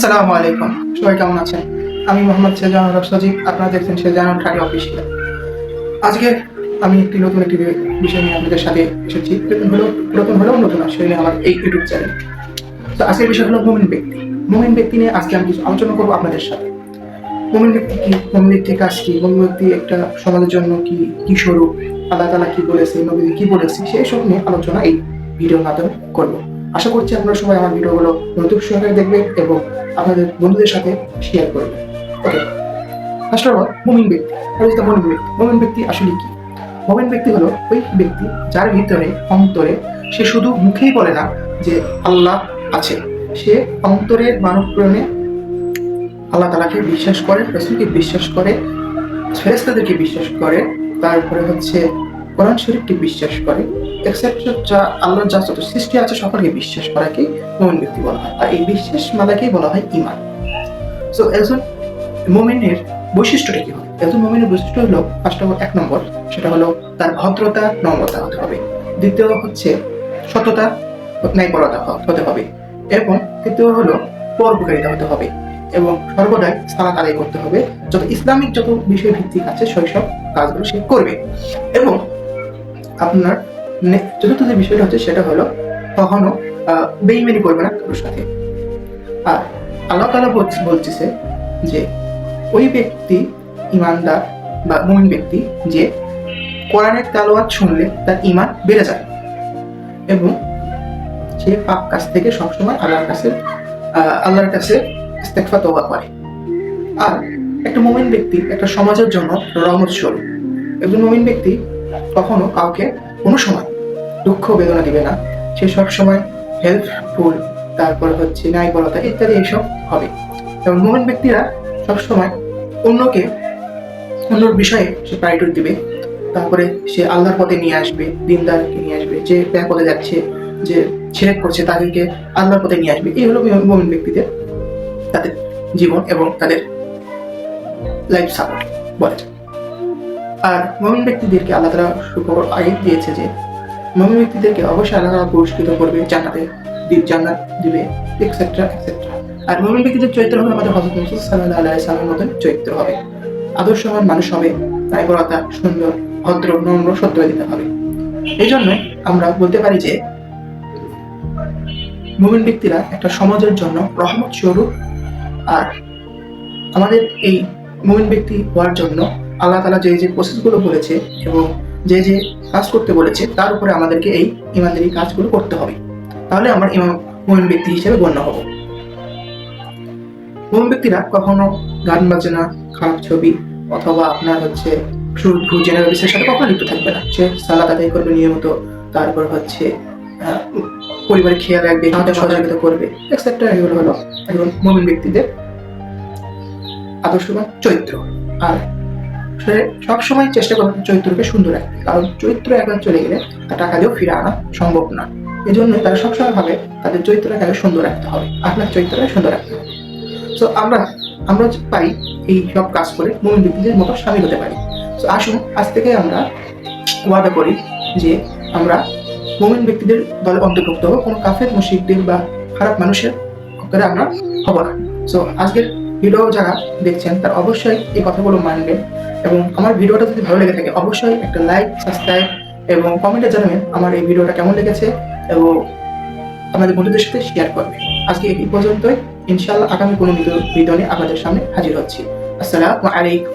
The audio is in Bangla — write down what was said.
আসসালামু আলাইকুম। সবাই কেমন আছেন? আমি মোহাম্মদ শেজানুর হক সজিব। আপনারা দেখছেন শেজানুর খাড়ি অফিসিয়াল আজকে আমি একটি নতুন একটি বিষয় নিয়ে আপনাদের সাথে এসেছি। নতুন হলো পুরাতন হলেও নতুন আসলে আমার এই ইউটিউব চ্যানেল তো আজকের বিষয় হলো মোমিন ব্যক্তি। মোমিন ব্যক্তি নিয়ে আজকে আমি কিছু আলোচনা করব আপনাদের সাথে। মোমিন ব্যক্তি কি? মোমিন ব্যক্তির কাজ কি? মোমিন ব্যক্তি একটা সমাজের জন্য কি কি স্বরূপ? আল্লাহ তালা কি বলেছে? নবী কি বলেছে? সেই সব নিয়ে আলোচনা এই ভিডিওর মাধ্যমে করব। আশা করছি আপনারা সবাই আমার ভিডিওগুলো নতুন সহকারে দেখবেন এবং আপনাদের বন্ধুদের সাথে শেয়ার করবেন। ওকে ফার্স্ট অফ অল মুমিন ব্যক্তি। আর ব্যক্তি। মুমিন ব্যক্তি আসলে কি? মুমিন ব্যক্তি হলো ওই ব্যক্তি যার ভিতরে, অন্তরে সে শুধু মুখেই বলে না যে আল্লাহ আছে। সে অন্তরের মানব প্রেমে আল্লাহ তালাকে বিশ্বাস করে, রসুলকে বিশ্বাস করে ফেরেস্তাদেরকে বিশ্বাস করে, তারপরে হচ্ছে কোরআন শরীফকে বিশ্বাস করে। এক্সেপ্ট যা আল্লাহর যা যত সৃষ্টি আছে সকলকে বিশ্বাস করাকেই মোমিন ব্যক্তি বলা হয়। আর এই বিশ্বাস মালাকেই বলা হয় ইমান সো একজন মোমিনের বৈশিষ্ট্যটা কি হবে? একজন মোমিনের বৈশিষ্ট্য হলো ফার্স্ট অল এক নম্বর, সেটা হলো তার ভদ্রতা, নম্রতা হতে হবে। দ্বিতীয় হচ্ছে সততা ন্যায়পরতা হতে হবে। এবং তৃতীয় হলো পরোপকারিতা হতে হবে। এবং সর্বদাই সালাত আদায় করতে হবে। যত ইসলামিক যত বিষয় ভিত্তিক আছে সব কাজগুলো সে করবে। এবং আপনার চতুর্থ যে বিষয়টা হচ্ছে সেটা হলো কখনো বেইমানি করবে না কারোর সাথে। আর আল্লাহ তালা বলতেছে যে ওই ব্যক্তি ইমানদার বা মুমিন ব্যক্তি যে কোরআনের তালোয়াত শুনলে তার ইমান বেড়ে যায় এবং সে পাপ কাছ থেকে সবসময় আল্লাহর কাছে আল্লাহর কাছে ইস্তেকফা তোবা করে। আর একটা মুমিন ব্যক্তি একটা সমাজের জন্য রহমত একজন মুমিন ব্যক্তি কখনো কাউকে কোনো সময় দুঃখ বেদনা দিবে না। সে সব সময় হেল্পফুল তারপর হচ্ছে ন্যায়পরতা ইত্যাদি এইসব হবে। এবং মুমিন ব্যক্তিরা সবসময় অন্যকে, অন্যর বিষয়ে সে প্রায়োরিটি দিবে। তারপরে সে আল্লাহর পথে নিয়ে আসবে, দিনদারকে নিয়ে আসবে, যে পথে যাচ্ছে, যে ছেড়ে করছে তাদেরকে আল্লাহর পথে নিয়ে আসবে। এই হলো মুমিন ব্যক্তিদের তাদের জীবন এবং তাদের লাইফ সাপোর্ট বলে। আর মমিন ব্যক্তিদেরকে আল্লাহ তালা সুখবর আগে দিয়েছে যে মমিন ব্যক্তিদেরকে অবশ্যই আল্লাহ তালা পুরস্কৃত করবে জান্নাতে জান্নাত দিবে এক্সেট্রা এক্সেট্রা আর মমিন ব্যক্তিদের চরিত্র হবে আমাদের হজরত মুসুদ সাল্লাহ আল্লাহ সাল্লামের মতন চরিত্র হবে। আদর্শবান মানুষ হবে নাইবরতা সুন্দর, ভদ্র, নম্র, সত্য দিতে হবে। এই জন্যই আমরা বলতে পারি যে মুমিন ব্যক্তিরা একটা সমাজের জন্য রহমত স্বরূপ। আর আমাদের এই মুমিন ব্যক্তি হওয়ার জন্য আল্লাহ তালা যে যে প্রসেসগুলো বলেছে এবং যে যে কাজ করতে বলেছে, তার উপরে আমাদেরকে এই ইমানদারি কাজগুলো করতে হবে। তাহলে আমরা ইমাম, মুমিন ব্যক্তি হিসেবে গণ্য হব। মুমিন ব্যক্তিরা কখনো গান বাজনা, খারাপ ছবি অথবা আপনার হচ্ছে সুদ ঘুষ জেনারেলিসের সাথে কখনো লিপ্ত থাকবে না। সে সালাদ আদায় করবে নিয়মিত, তারপর হচ্ছে পরিবারের খেয়াল রাখবে তাদের সহযোগিতা করবে, এক্সেট্রা এগুলো হলো একজন মুমিন ব্যক্তিদের আদর্শবান চরিত্র। আর সবসময় চেষ্টা করবে চরিত্রকে সুন্দর রাখতে। কারণ চরিত্র একবার চলে গেলে টাকা দিয়েও ফিরে আনা সম্ভব না। এই জন্যই তারা সবসময় ভাবে তাদের চরিত্রটাকে আগে সুন্দর রাখতে হবে, আপনার চরিত্রটাকে সুন্দর রাখতে হবে। তো আমরা আমরা পারি এই সব কাজ করে মুমিন ব্যক্তিদের মতো সামিল হতে পারি। তো আসুন, আজ থেকে আমরা ওয়াদা করি যে আমরা মুমিন ব্যক্তিদের দলে অন্তর্ভুক্ত হব। কোনো কাফের মুশিকদের বা খারাপ মানুষের করে আমরা হব না। সো আজকের ভিডিও যারা দেখছেন, তার অবশ্যই এই কথাগুলো মানবেন। এবং আমার ভিডিওটা যদি ভালো লেগে থাকে, অবশ্যই একটা লাইক সাবস্ক্রাইব এবং কমেন্টে জানাবেন আমার এই ভিডিওটা কেমন লেগেছে এবং আমাদের বন্ধুদের সাথে শেয়ার করবে আজকে এই পর্যন্তই। ইনশাআল্লাহ আগামী কোনো ভিডিও নিয়ে আপনাদের সামনে হাজির হচ্ছি। আসসালামু আলাইকুম।